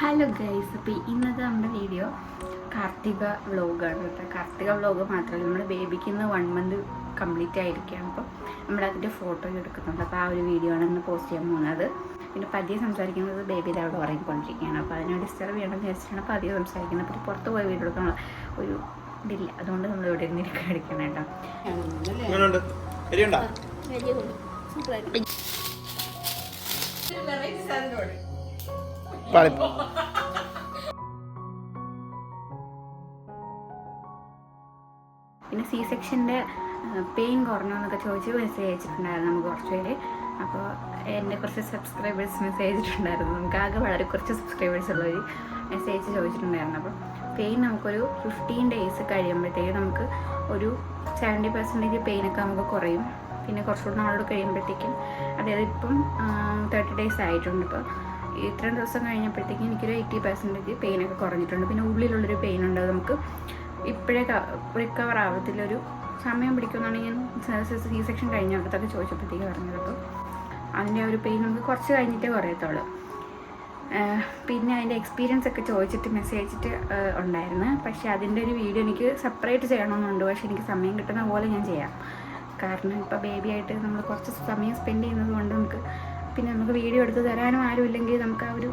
Hello guys അപ്പോൾ ഇന്നത്തെ നമ്മുടെ വീഡിയോ കാർത്തിക വ്ളോഗാണ് കേട്ടോ. കാർത്തിക വ്ളോഗ് മാത്രമല്ല നമ്മുടെ ബേബിക്ക് ഇന്ന് വൺ മന്ത് കംപ്ലീറ്റ് ആയിരിക്കുകയാണ്. അപ്പോൾ നമ്മളതിന്റെ ഫോട്ടോ എടുക്കുന്നുണ്ട്. അപ്പോൾ ആ ഒരു വീഡിയോ ആണ് ഇന്ന് പോസ്റ്റ് ചെയ്യാൻ പോകുന്നത്. പിന്നെ പതിയെ സംസാരിക്കുന്നത് ബേബി ഇത് അവിടെ ഉറങ്ങിക്കൊണ്ടിരിക്കുകയാണ്. അപ്പോൾ അതിനെ ഡിസ്റ്റർബ് ചെയ്യണമെന്ന് വിചാരിച്ചിട്ടാണ് പതിയെ സംസാരിക്കുന്നത്. അപ്പോൾ പുറത്ത് പോയി വീഡിയോ എടുക്കാനുള്ള ഒരു ഇതില്ല. അതുകൊണ്ട് നമ്മൾ ഇവിടെ ഇരുന്ന് ഇരിക്കാൻ അടിക്കണം കേട്ടോ. എങ്ങനെയുണ്ട് പാളി. പിന്നെ സി സെക്ഷന്റെ പെയിൻ കുറഞ്ഞോ എന്നൊക്കെ ചോദിച്ച് മെസ്സേജ് അയച്ചിട്ടുണ്ടായിരുന്നു നമുക്ക് കുറച്ച് പേര് അപ്പോൾ എന്റെ കുറച്ച് സബ്സ്ക്രൈബേഴ്സ് മെസ്സേജ് അയച്ചിട്ടുണ്ടായിരുന്നു. നമുക്ക് ആകെ വളരെ കുറച്ച് സബ്സ്ക്രൈബേഴ്സ് ഉള്ളവർ മെസ്സേജ് ചോദിച്ചിട്ടുണ്ടായിരുന്നു. അപ്പോൾ പെയിൻ നമുക്കൊരു ഫിഫ്റ്റീൻ ഡേയ്സ് കഴിയുമ്പോഴത്തേക്ക് നമുക്ക് ഒരു സെവന്റി പെർസെന്റേജ് പെയിനൊക്കെ നമുക്ക് കുറയും. പിന്നെ കുറച്ചുകൂടി നാളോട് കഴിയുമ്പോഴത്തേക്കും അതായത് ഇപ്പം തേർട്ടി ഡേയ്സ് ആയിട്ടുണ്ട്. ഇപ്പോൾ ഇത്രയും ദിവസം കഴിഞ്ഞപ്പോഴത്തേക്കും എനിക്കൊരു എയ്റ്റി പെർസെന്റേജ് പെയിനൊക്കെ കുറഞ്ഞിട്ടുണ്ട്. പിന്നെ ഉള്ളിലുള്ളൊരു പെയിൻ ഉണ്ട്. നമുക്ക് ഇപ്പോഴേ റിക്കവർ ആവത്തില്ലൊരു സമയം പിടിക്കുമെന്നാണ് ഞാൻ സി സെക്ഷൻ കഴിഞ്ഞപ്പോഴത്തൊക്കെ ചോദിച്ചപ്പോഴത്തേക്ക് പറഞ്ഞത്. അപ്പോൾ അതിന്റെ ഒരു പെയിൻ നമുക്ക് കുറച്ച് കഴിഞ്ഞിട്ടേ കുറയത്തുള്ളൂ. പിന്നെ അതിന്റെ എക്സ്പീരിയൻസ് ഒക്കെ ചോദിച്ചിട്ട് മെസ്സേജ് അയച്ചിട്ട് ഉണ്ടായിരുന്നു. പക്ഷേ അതിന്റെ ഒരു വീഡിയോ എനിക്ക് സെപ്പറേറ്റ് ചെയ്യണമെന്നുണ്ട്. പക്ഷേ എനിക്ക് സമയം കിട്ടുന്ന പോലെ ഞാൻ ചെയ്യാം. കാരണം ഇപ്പോൾ ബേബിയായിട്ട് നമ്മൾ കുറച്ച് സമയം സ്പെൻഡ് ചെയ്യുന്നത് കൊണ്ട് നമുക്ക് പിന്നെ നമുക്ക് വീഡിയോ എടുത്ത് തരാനും ആരും ഇല്ലെങ്കിൽ നമുക്ക് ആ ഒരു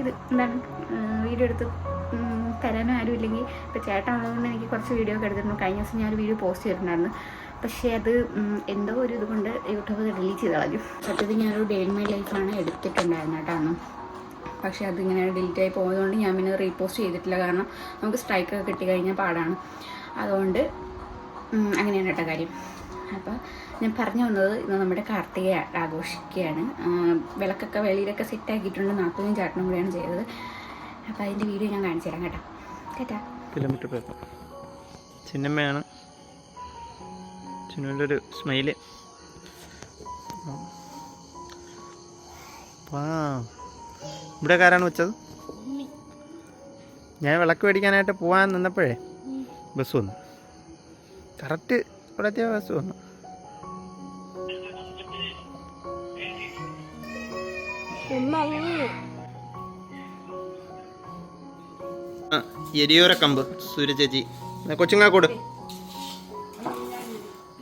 ഇത് എന്താണ് വീഡിയോ എടുത്ത് തരാനും ആരും ഇല്ലെങ്കിൽ ഇപ്പോൾ ചേട്ടൻ ഉള്ളതുകൊണ്ട് എനിക്ക് കുറച്ച് വീഡിയോ ഒക്കെ എടുത്തിട്ടുണ്ട്. കഴിഞ്ഞ ദിവസം ഞാൻ ഒരു വീഡിയോ പോസ്റ്റ് ചെയ്തിട്ടുണ്ടായിരുന്നു. പക്ഷേ അത് എന്തോ ഒരു ഇതുകൊണ്ട് യൂട്യൂബ് ഡിലീറ്റ് ചെയ്ത് കളഞ്ഞു സത്യത്തിൽ ഞാനൊരു ഡേ മൈ ലൈഫാണ് എടുത്തിട്ടുണ്ടായിരുന്നു കേട്ടോ അന്ന്. പക്ഷേ അതിങ്ങനെ ഡിലീറ്റ് ആയി പോയതുകൊണ്ട് ഞാൻ പിന്നെ റീപോസ്റ്റ് ചെയ്തിട്ടില്ല. കാരണം നമുക്ക് സ്ട്രൈക്കൊക്കെ കിട്ടിക്കഴിഞ്ഞാൽ പാടാണ്. അതുകൊണ്ട് അങ്ങനെയാണ് കേട്ടോ കാര്യം. അപ്പോൾ ഞാൻ പറഞ്ഞു വന്നത് ഇന്ന് നമ്മുടെ കാർത്തിക ആഘോഷിക്കുകയാണ്. വിളക്കൊക്കെ വെളിയിലൊക്കെ സെറ്റ് ആക്കിയിട്ടുണ്ട്. നാൽപ്പതും ചാട്ടനും കൂടെയാണ് ചെയ്തത്. അപ്പോൾ അതിന്റെ വീഡിയോ ഞാൻ കാണിച്ചു തരാം കേട്ടോ. കേട്ടാ? കിലോമീറ്റർ പേപ്പർ ചിന്നമ്മയാണ്. ചിന്നൊരു ഒരു സ്മൈൽ ഇവിടെ ആരാണ് വെച്ചത്? ഞാൻ വിളക്ക് മേടിക്കാനായിട്ട് പോകാൻ നിന്നപ്പോഴേ ബസ് വന്നു. കറക്റ്റ് ഇവിടെ എത്തിയ ബസ് വന്നു. എരിയോര കമ്പ് സൂര്യചേച്ചി കൊച്ചുങ്ങാ കൊടു.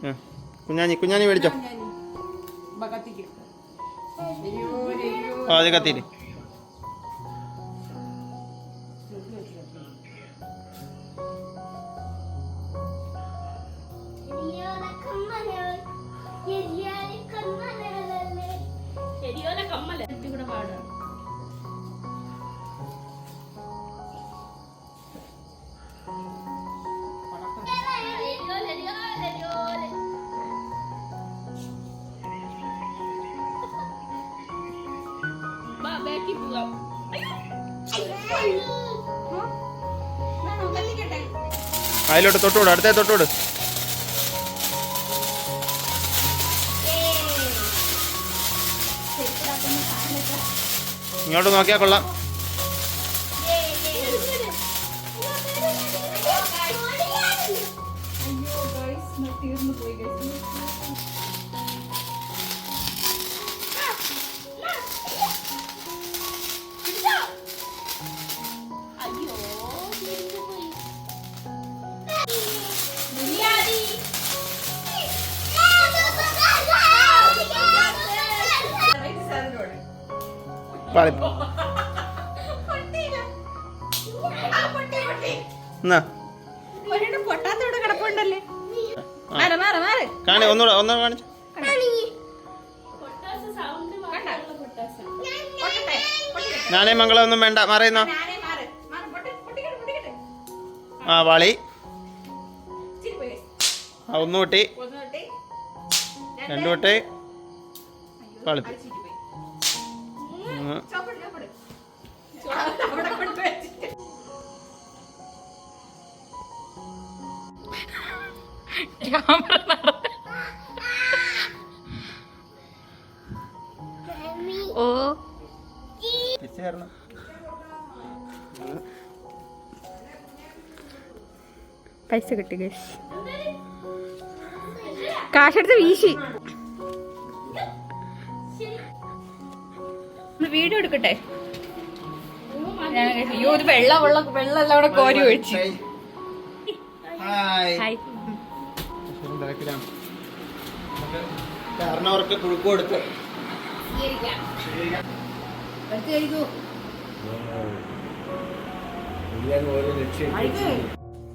ആ, കുഞ്ഞാഞ്ഞി കുഞ്ഞാഞ്ഞി മേടിച്ചോ. കത്തിയില്ലേ അതിലോട്ട് തൊട്ടോട് അടുത്തേ തൊട്ടോട്. ഇങ്ങോട്ട് നോക്കിയാൽ കൊള്ളാം. പാളി. എന്നാ? കാണി ഒന്നുകൂടെ കാണിച്ചു. വേണ്ട മറയുന്നോ ആ വളി ഒന്നു കൂട്ടി ആ കൂട്ടി ഒന്ന് രണ്ട്. പൊട്ടി. പാളി. ഓ. കയറണം. പൈസ കിട്ടി ഗൈസ് കാശെടുത്ത് വീശി. വീഡിയോ എടുക്കട്ടെ? ഞാൻ അയ്യോ ഒരു വെള്ള വെള്ള വെള്ളം എല്ലാം കൂടെ കോരി ഒഴിച്ച്. ഹായ് കാരണവർക്ക് കൊടുത്ത്.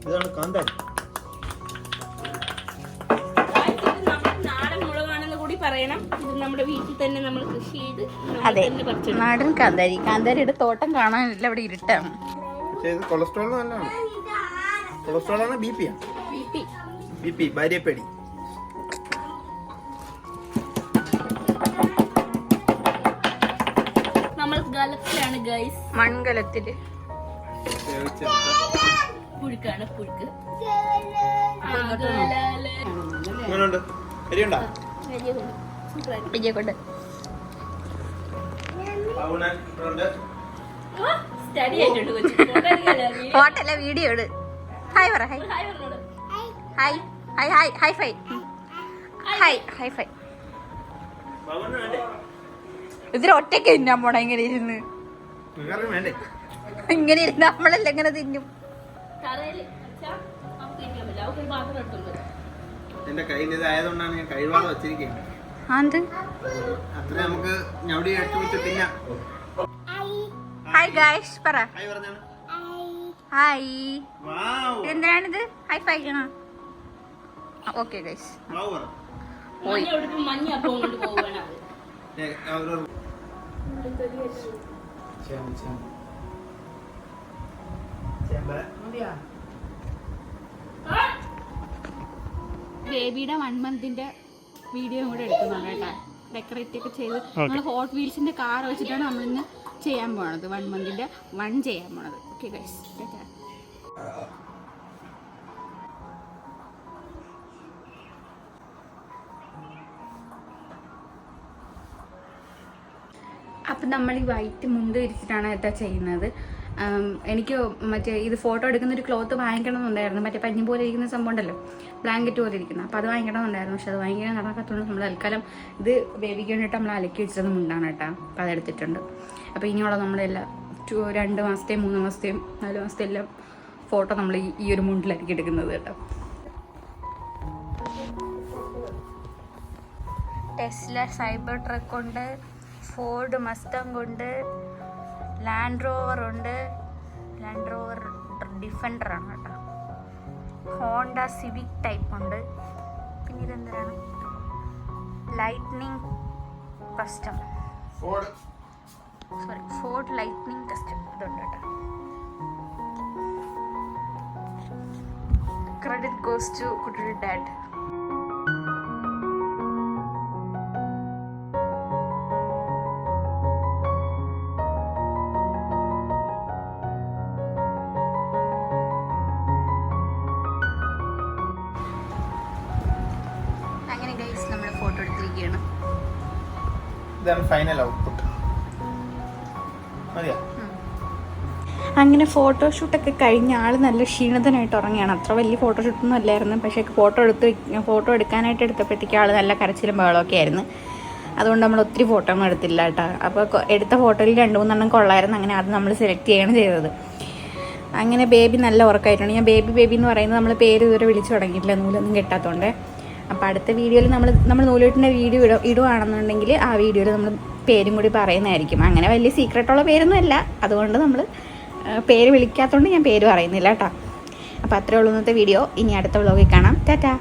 ഇതാണ് കാന്താരി. പറയണം. ഇത് നമ്മുടെ വീട്ടിൽ തന്നെ നമ്മൾ കൃഷി ചെയ്ത് നമ്മൾ അതെ. നാടൻ കാന്താരി. കാന്താരിയുടെ തോട്ടം കാണാനില്ല ഇവിടെ ഇരുട്ടാണ്. കൊളസ്ട്രോൾ നല്ലതാണ്. കൊളസ്ട്രോൾ ആണ് ബി പി ആണ്. ബി പി ഭാര്യപ്പേടി. നമ്മൾ ഗലത്തിലാണ് ഗൈസ് മൺകലത്തിൽ പുഴുക്കാണ് പുഴുക്ക്. എരിയുണ്ടോ എടുക്കാനാ, video. ഫോട്ടല്ല വീഡിയോ? ഇട്. ഹായ് പറ hi. Hi hi hi high five hi high five ഇതിൽ ഒറ്റയ്ക്ക് തിന്നാൻ പോണ ഇങ്ങനെ ഇരുന്ന്? വേണ്ടേ? ഇങ്ങനെ ഇരുന്ന് നമ്മളല്ല ഇങ്ങനെ തിന്നും. എന്റെ കയ്യിൽ ഇതായതുകൊണ്ടാണ് ഞാൻ കഴിവാതെ വെച്ചിരിക്കുന്നത്. അത് ഹായ് ഗായ്സ് പറ. ഹായ് എന്തിനാണിത്? ഹൈ ഫൈ ചെയ്യണോ ഓക്കെ ഗൈസ് പോയി. ബേബിയുടെ വൺ മന്തിന്റെ വീഡിയോ കൂടെ എടുക്കുന്നുണ്ട് കേട്ടോ. ഡെക്കറേറ്റ് ഒക്കെ ചെയ്ത് നമ്മൾ ഹോട്ട് വീൽസിന്റെ കാർ വെച്ചിട്ടാണ് നമ്മളിന്ന് ചെയ്യാൻ പോണത്. വൺ മന്തിന്റെ വൺ ചെയ്യാൻ പോണത്. ഓക്കെ ഗൈസ് അപ്പം നമ്മൾ ഈ വൈറ്റ് മുണ്ട് ഇരിച്ചിട്ടാണ് കേട്ടോ ചെയ്യുന്നത്. എനിക്ക് മറ്റേ ഇത് ഫോട്ടോ എടുക്കുന്ന ഒരു ക്ലോത്ത് വാങ്ങിക്കണം എന്നുണ്ടായിരുന്നു മറ്റേ പഞ്ഞി പോലെ ഇരിക്കുന്ന സംഭവം ഉണ്ടല്ലോ ബ്ലാങ്കറ്റ് പോലെ ഇരിക്കുന്ന. അപ്പോൾ അത് വാങ്ങിക്കണം എന്നുണ്ടായിരുന്നു പക്ഷെ അത് വാങ്ങിക്കാൻ നടക്കാത്തതുകൊണ്ട് നമ്മൾ തൽക്കാലം ഇത് ബേബിക്ക് വേണ്ടിയിട്ട് നമ്മൾ അലക്കി വെച്ചത് മുണ്ടാണ് കേട്ടോ. അപ്പോൾ അതെടുത്തിട്ടുണ്ട് അപ്പോൾ ഇനിയുള്ള നമ്മളെല്ലാം ടു രണ്ട് മാസത്തെയും മൂന്ന് മാസത്തെയും നാല് മാസത്തെ എല്ലാം ഫോട്ടോ നമ്മൾ ഈ- ഒരു മുണ്ടിലായിരിക്കും എടുക്കുന്നത് കേട്ടോ. ടെസ്ല സൈബർ ട്രക്ക് ഉണ്ട് ഫോർഡ് മസ്തം ഉണ്ട് ലാൻഡ് റോവർ ഉണ്ട്. ലാൻഡ് റോവർ ഡിഫൻഡർ ആണ് കേട്ടോ. ഹോണ്ട സിവിക് ടൈപ്പ് ഉണ്ട്. പിന്നെ ഇതെന്താണ്? Lightning custom sorry Ford lightning custom ഇതുണ്ട് കേട്ടോ. ക്രെഡിറ്റ് ഗോസ് ടു കുട്ടി ഡാഡ് ഇതാണ് ഫൈനൽ ഔട്ട്പുട്ട് മതിയാ? അങ്ങനെ ഫോട്ടോഷൂട്ടൊക്കെ കഴിഞ്ഞ ആൾ നല്ല ക്ഷീണിതനായിട്ട് ഉറങ്ങിയാണ് അത്ര വലിയ ഫോട്ടോഷൂട്ടൊന്നും അല്ലായിരുന്നു. പക്ഷേ ഫോട്ടോ എടുത്ത് ഫോട്ടോ എടുക്കാനായിട്ട് എടുത്തപ്പോഴത്തേക്ക് ആൾ നല്ല കരച്ചിലും ബഹളമൊക്കെ ആയിരുന്നു. അതുകൊണ്ട് നമ്മൾ ഒത്തിരി ഫോട്ടോ ഒന്നും എടുത്തില്ല കേട്ടോ. അപ്പോൾ എടുത്ത ഫോട്ടോയിൽ രണ്ട് മൂന്നെണ്ണം കൊള്ളായിരുന്നു. അങ്ങനെ അത് നമ്മൾ സെലക്ട് ചെയ്യാണ് ചെയ്തത്. അങ്ങനെ ബേബി നല്ല ഉറക്കമായിട്ടുണ്ട്. ഞാൻ ബേബി ബേബി എന്ന് പറയുന്നത് നമ്മൾ പേര് ഇതുവരെ വിളിച്ചു തുടങ്ങിയിട്ടില്ല. നൂലൊന്നും കിട്ടാത്തതുകൊണ്ട് അപ്പോൾ അടുത്ത വീഡിയോയിൽ നമ്മൾ നമ്മൾ നൂലുകെട്ടിന്റെ വീഡിയോ ഇട ഇടുകയാണെന്നുണ്ടെങ്കിൽ ആ വീഡിയോയിൽ നമ്മൾ പേരും കൂടി പറയുന്നതായിരിക്കും. അങ്ങനെ വലിയ സീക്രട്ടുള്ള പേരൊന്നും അല്ല അതുകൊണ്ട് നമ്മൾ പേര് വിളിക്കാത്തതുകൊണ്ട് ഞാൻ പേര് പറയുന്നില്ല കേട്ടോ. അപ്പോൾ അത്രേ ഉള്ളൂ ഇന്നത്തെ വീഡിയോ. ഇനി അടുത്ത വ്ളോഗിൽ കാണാം. ടാറ്റാ.